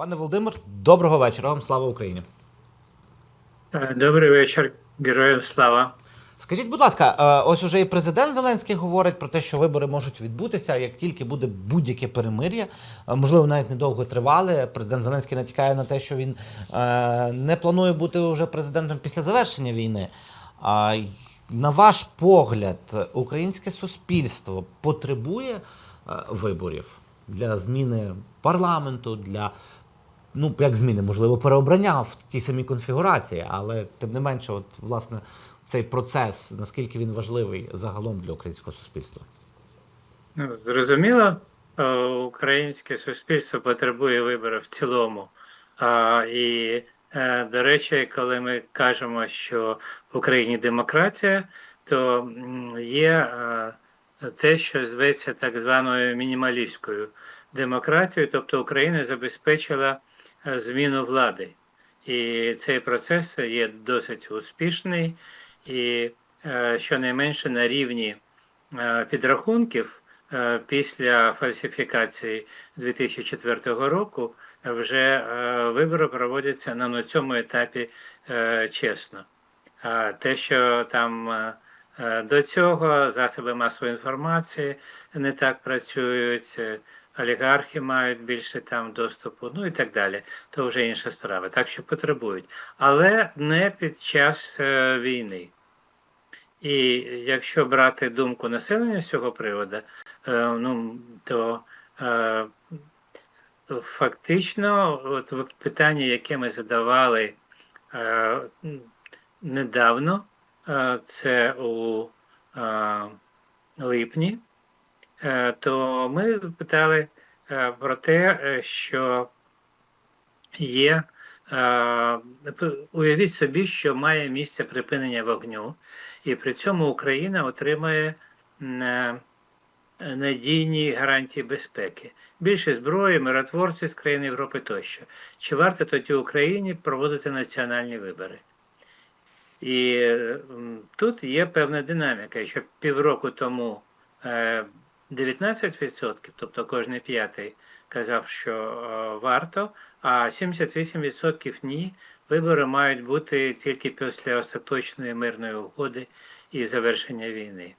Пане Володимир, доброго вечора. Вам слава Україні. Е, Добрий вечір, героям слава. Скажіть, будь ласка, е, ось уже і президент Зеленський говорить про те, що вибори можуть відбутися, як тільки буде будь-яке перемир'я, Е, можливо, навіть недовго тривале. Президент Зеленський натякає на те, що він не планує бути вже президентом після завершення війни. На ваш погляд, українське суспільство потребує виборів для зміни парламенту, для ну, як зміни, можливо, переобрання в тій самій конфігурації, але тим не менше, от, власне, цей процес, наскільки він важливий загалом для українського суспільства. Ну, зрозуміло, е, українське суспільство потребує виборів в цілому. А, І, е, до речі, коли ми кажемо, що в Україні демократія, то є е, те, що зветься так званою мінімалістською демократією, тобто Україна забезпечила зміну влади. І цей процес є досить успішний, і е, щонайменше на рівні е, підрахунків е, після фальсифікації 2004 року вже е, вибори проводяться на ну, цьому етапі е, чесно. А те, що там е, е, до цього засоби масової інформації не так працюють, е, олігархи мають більше там доступу, ну і так далі, то вже інша справа. Так що потребують, але не під час е, війни. І якщо брати думку населення з цього приводу, е, ну, то е, фактично от питання, яке ми задавали е, недавно, е, це у е, липні, то ми питали е, про те, е, що є. е, Уявіть собі, що має місце припинення вогню, і при цьому Україна отримає е, надійні гарантії безпеки. Більше зброї, миротворці з країн Європи тощо. Чи варто тоді Україні проводити національні вибори? І е, тут є певна динаміка, що півроку тому е, 19%, тобто кожний п'ятий, казав, що е, варто, а 78% ні. Вибори мають бути тільки після остаточної мирної угоди і завершення війни.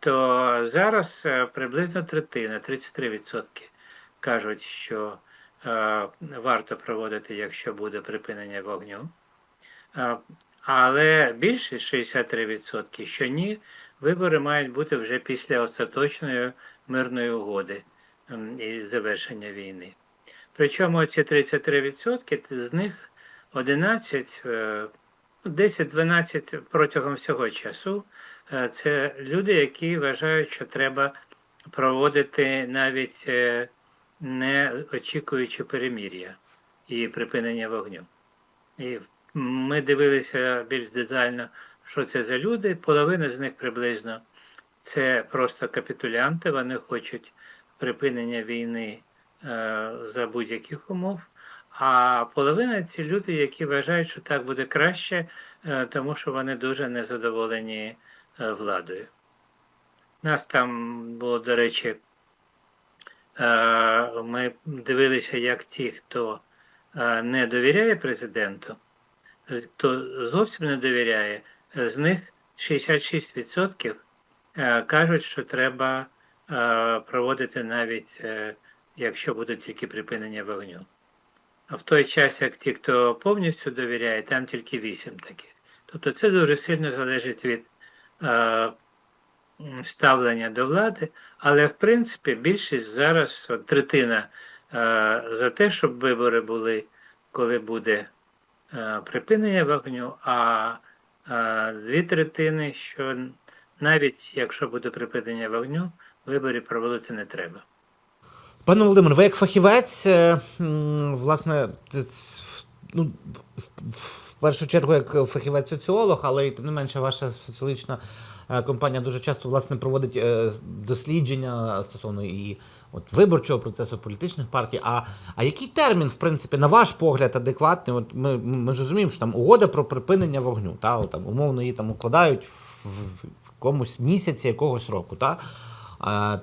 То зараз е, приблизно третина, 33% кажуть, що е, варто проводити, якщо буде припинення вогню. Але більше 63%, що ні, вибори мають бути вже після остаточної мирної угоди і завершення війни. Причому ці 33% з них 11, е, 10-12 протягом всього часу е, це люди, які вважають, що треба проводити навіть е, не очікуючи перемір'я і припинення вогню. І ми дивилися більш детально, що це за люди. Половина з них приблизно це просто капітулянти, вони хочуть припинення війни е, за будь-яких умов. А половина ці люди, які вважають, що так буде краще, е, тому що вони дуже незадоволені е, владою. Нас там було, до речі, е, ми дивилися, як ті, хто е, не довіряє президенту, хто зовсім не довіряє, з них 66% е, кажуть, що треба е, проводити навіть, е, якщо буде тільки припинення вогню. А в той час, як ті, хто повністю довіряє, там тільки 8 таких. Тобто це дуже сильно залежить від е, ставлення до влади, але в принципі більшість зараз от, третина е, за те, щоб вибори були, коли буде е, припинення вогню, а е, дві третини, що навіть якщо буде припинення вогню, виборів проводити не треба. Пане Володимир, ви як фахівець, е, власне, ну, в- першу чергу як фахівець-соціолог, але й тим не менше ваша соціологічна компанія дуже часто власне проводить е, дослідження стосовно і от виборчого процесу політичних партій. А, а який термін, в принципі, на ваш погляд, адекватний? От ми, ми ж розуміємо, що там угода про припинення вогню, та, от, там, умовно її там укладають в, в, в якомусь місяці якогось року. Та?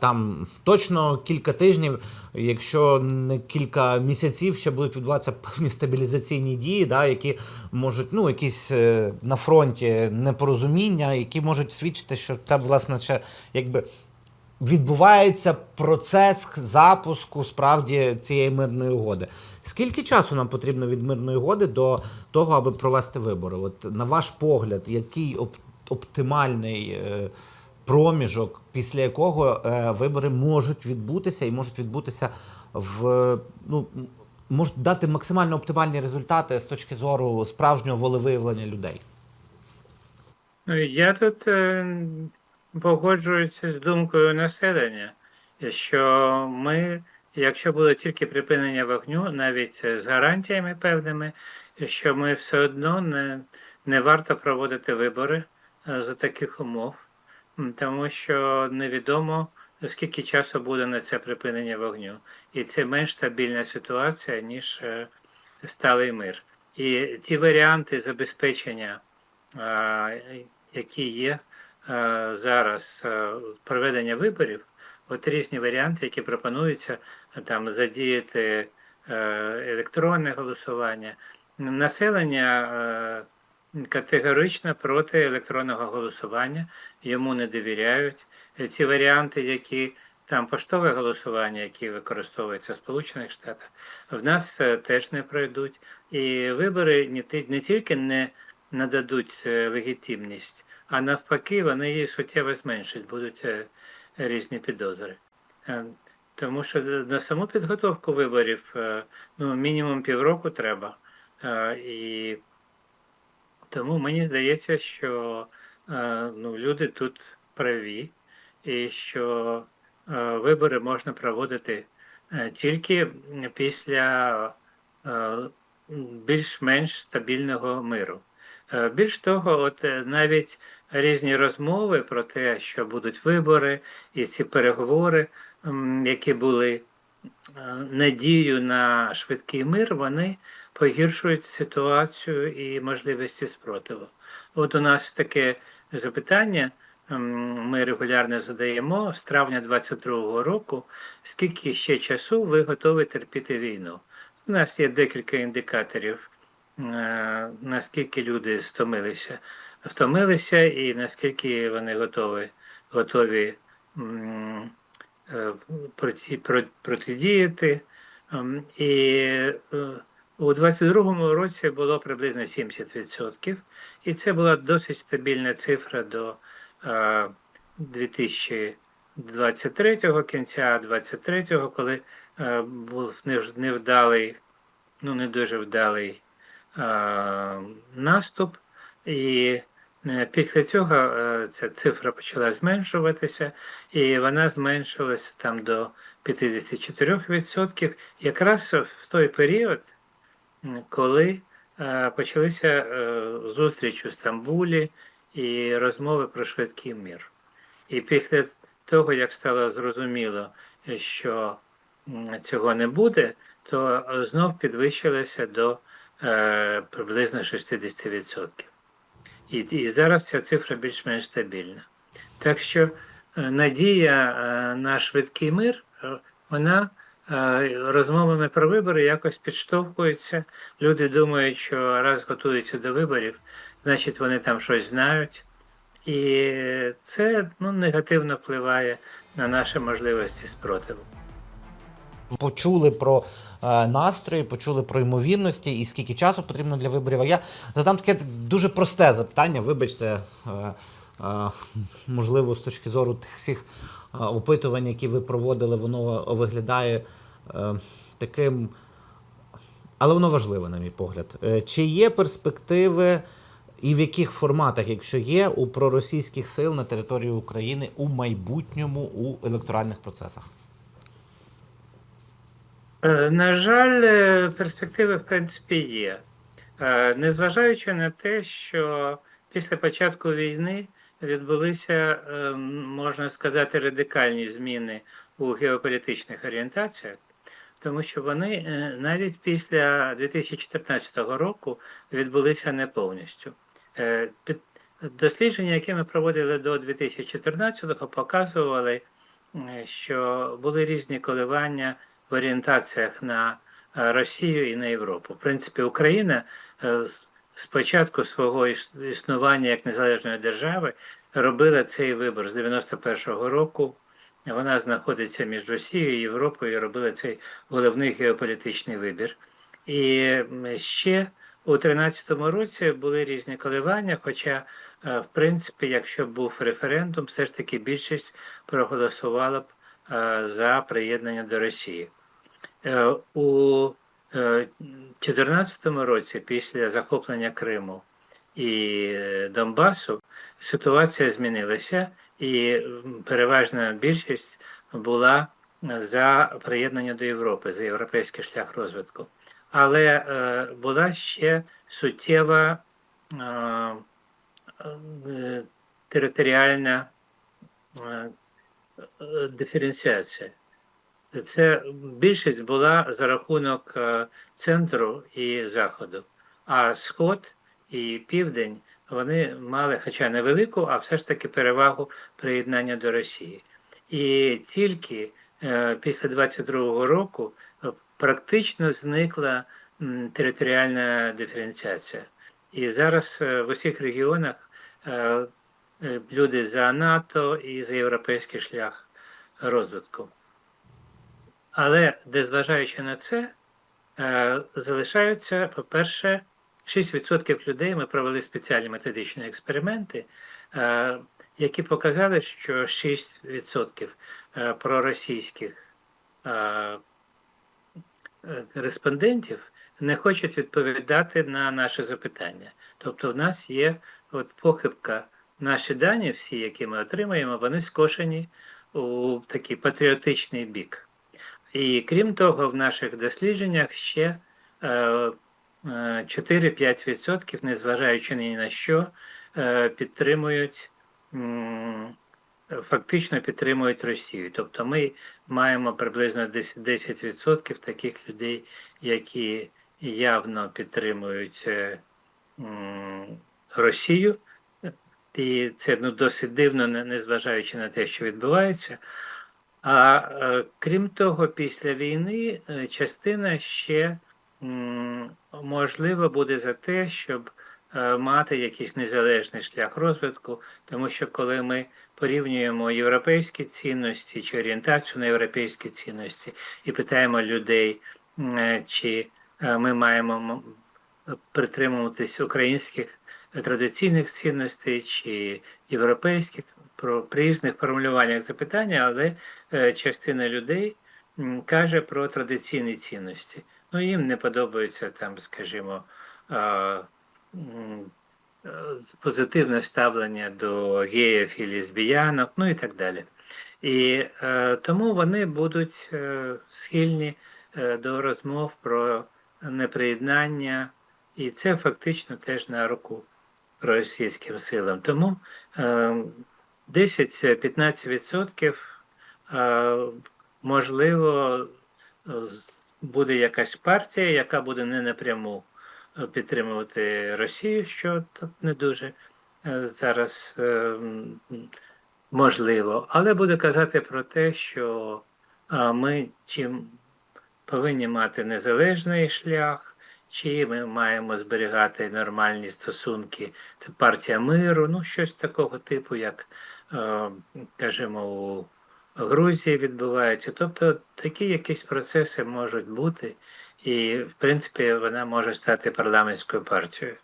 Там точно кілька тижнів, якщо не кілька місяців, ще будуть відбуватися певні стабілізаційні дії, да, які можуть, ну, якісь е, на фронті непорозуміння, які можуть свідчити, що це, власне, ще якби відбувається процес запуску справді цієї мирної угоди. Скільки часу нам потрібно від мирної угоди до того, аби провести вибори? От на ваш погляд, який оп- оптимальний е, проміжок, після якого е, вибори можуть відбутися і можуть відбутися в ну можуть дати максимально оптимальні результати з точки зору справжнього волевиявлення людей? Я тут е, погоджуюся з думкою населення, що ми, якщо буде тільки припинення вогню, навіть з гарантіями певними, що ми все одно не, не варто проводити вибори е, за таких умов, тому що невідомо, скільки часу буде на це припинення вогню. І це менш стабільна ситуація, ніж е, сталий мир. І ті варіанти забезпечення які є зараз е, проведення виборів, от різні варіанти, які пропонуються там задіяти е, електронне голосування. Населення категорично проти електронного голосування, йому не довіряють. Ці варіанти, які там поштове голосування, які використовуються в Сполучених Штатах, в нас е, теж не пройдуть. І вибори не, тільки не нададуть е, легітимність, а навпаки, вони її суттєво зменшать, будуть е, різні підозри. Тому що на саму підготовку виборів ну, мінімум півроку треба. І тому мені здається, що е, ну, люди тут праві, і що е, вибори можна проводити е, тільки після е, більш-менш стабільного миру. Е, Більш того, от е, навіть різні розмови про те, що будуть вибори, і ці переговори, м, які були е, надією на швидкий мир, вони погіршують ситуацію і можливості спротиву. От у нас таке запитання. Ми регулярно задаємо з травня 22-го року, скільки ще часу ви готові терпіти війну. У нас є декілька індикаторів е, наскільки люди стомилися, втомилися і наскільки вони готові, готові е, проти, про- протидіяти. Ем, І е, у 22-му році було приблизно 70%, і це була досить стабільна цифра до е, 2023 кінця 23-го, коли е, був невдалий, ну не дуже вдалий е, наступ, і е, після цього е, ця цифра почала зменшуватися, і вона зменшилась там до 54%, якраз в той період, коли е, почалися е, зустріч у Стамбулі і розмови про швидкий мир. І після того, як стало зрозуміло, е, що цього не буде, то е, знов підвищилося до е, приблизно 60%. І, і зараз ця цифра більш-менш стабільна. Так що е, надія е, на швидкий мир, е, вона розмовами про вибори якось підштовхується. Люди думають, що раз готуються до виборів, значить вони там щось знають. І це ну, негативно впливає на наші можливості спротиву. Почули про е, настрої, почули про ймовірності і скільки часу потрібно для виборів. А я задам таке дуже просте запитання. Вибачте, е, е, можливо, з точки зору тих всіх е, опитувань, які ви проводили, воно виглядає е, таким. Але воно важливе, на мій погляд. Е, Чи є перспективи і в яких форматах, якщо є, у проросійських сил на території України у майбутньому у електоральних процесах? Е, На жаль, е, перспективи в принципі є. Е, Незважаючи на те, що після початку війни відбулися, можна сказати, радикальні зміни у геополітичних орієнтаціях, тому що вони навіть після 2014 року відбулися не повністю. Дослідження, які ми проводили до 2014-го, показували що були різні коливання в орієнтаціях на е, Росію і на Європу. В принципі, Україна е, з- початку свого іс- існування як незалежної держави робила цей вибір з 91-го року. Вона знаходиться між Росією і Європою і робила цей головний геополітичний вибір. І ще у 13-му році були різні коливання, хоча, е, в принципі, якщо б був референдум, все ж таки більшість проголосувала б за приєднання до Росії. Е, У 2014 році, після захоплення Криму і е, Донбасу, ситуація змінилася, і переважна більшість була за приєднання до Європи, за європейський шлях розвитку. Але е, була ще суттєва е, е, територіальна е, е, диференціація. Це більшість була за рахунок е, центру і заходу, а сход і південь вони мали, хоча невелику, а все ж таки перевагу приєднання до Росії. І тільки е, після 22-го року е, практично зникла територіальна диференціація. І зараз в усіх регіонах люди за НАТО і за європейський шлях розвитку. Але незважаючи на це, е, залишаються, по-перше, 6% людей ми провели спеціальні методичні експерименти, е, які показали, що 6% е, проросійських респондентів не хочуть відповідати на наше запитання. Тобто, в нас є от похибка, наші дані, всі, які ми отримуємо, вони скошені у такий патріотичний бік. І крім того, в наших дослідженнях ще е, е, 4-5%, незважаючи ні на що, е, підтримують, фактично підтримують Росію. Тобто ми маємо приблизно 10%, 10% таких людей, які явно підтримують е, Росію. І це ну, досить дивно, незважаючи на те, що відбувається. А е, крім того, після війни е, частина ще м, можливо буде за те, щоб е, мати якийсь незалежний шлях розвитку, тому що коли ми порівнюємо європейські цінності чи орієнтацію на європейські цінності і питаємо людей, чи ми маємо притримуватись українських традиційних цінностей чи європейських про при різних формулюваннях запитання, але е, частина людей м, каже про традиційні цінності. Ну, їм не подобається там, скажімо, е, м, позитивне ставлення до геїв і лесбіянок, ну і так далі. І е, тому вони будуть е, схильні е, до розмов про неприєднання, і це фактично теж на руку російським силам. Тому е, 10-15% е, можливо е, буде якась партія, яка буде не напряму е, підтримувати Росію, що не дуже зараз можливо, але буде казати про те, що ми чим повинні мати незалежний шлях. Чи ми маємо зберігати нормальні стосунки, партія миру, ну щось такого типу, як, е, кажемо, у Грузії відбуваються. Тобто такі якісь процеси можуть бути, і в принципі вона може стати парламентською партією.